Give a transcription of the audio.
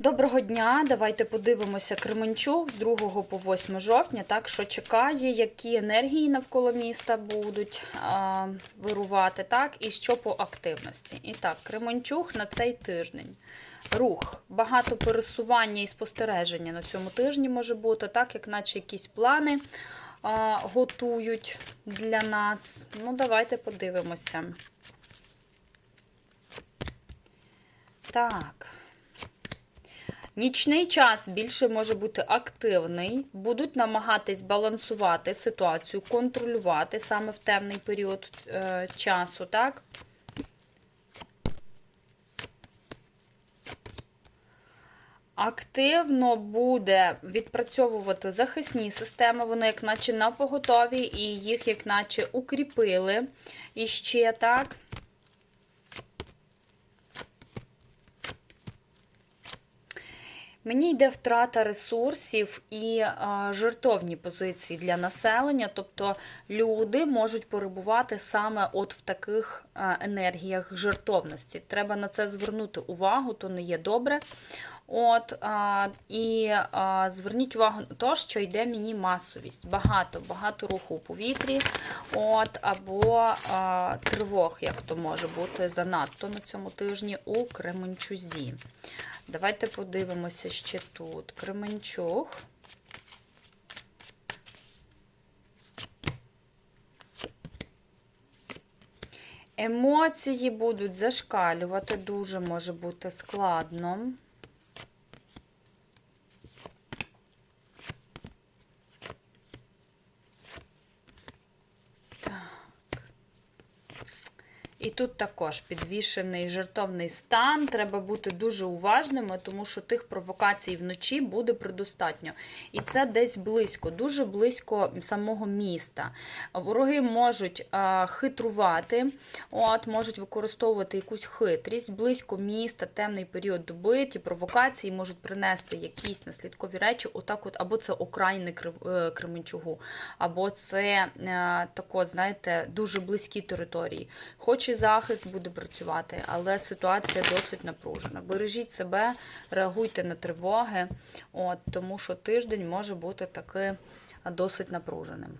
Доброго дня! Давайте подивимося Кременчук з 2 по 8 жовтня. Так, що чекає, які енергії навколо міста будуть а, вирувати, так, і що по активності. І так, Кременчук на цей тиждень. Рух, багато пересування і спостереження на цьому тижні може бути, так, як наче якісь плани а, готують для нас. Ну, давайте подивимося. Так. Нічний час більше може бути активний, будуть намагатись балансувати ситуацію, контролювати саме в темний період е, часу, так? Активно буде відпрацьовувати захисні системи, вони як наче на поготові, і їх як наче укріпили іще так. Мені йде втрата ресурсів і жертовні позиції для населення, тобто люди можуть перебувати саме от в таких енергіях жертовності. Треба на це звернути увагу, то не є добре. От, а, І а, зверніть увагу на те, що йде мені масовість. Багато, багато руху у повітрі, от, або а, тривог, як то може бути занадто на цьому тижні у Кременчузі. Давайте подивимося ще тут. Кременчуг. Емоції будуть зашкалювати, дуже може бути складно. І тут також підвішений жертовний стан. Треба бути дуже уважними, тому що тих провокацій вночі буде предостатньо. І це десь близько, дуже близько самого міста. Вороги можуть а, хитрувати, от, можуть використовувати якусь хитрість, близько міста, темний період доби, ті провокації можуть принести якісь наслідкові речі, отак от, або це окраїни Кременчугу, або це е, тако, знаєте, дуже близькі території. Хоч і захист буде працювати, але ситуація досить напружена. Бережіть себе, реагуйте на тривоги, от, тому що тиждень може бути таки досить напруженим.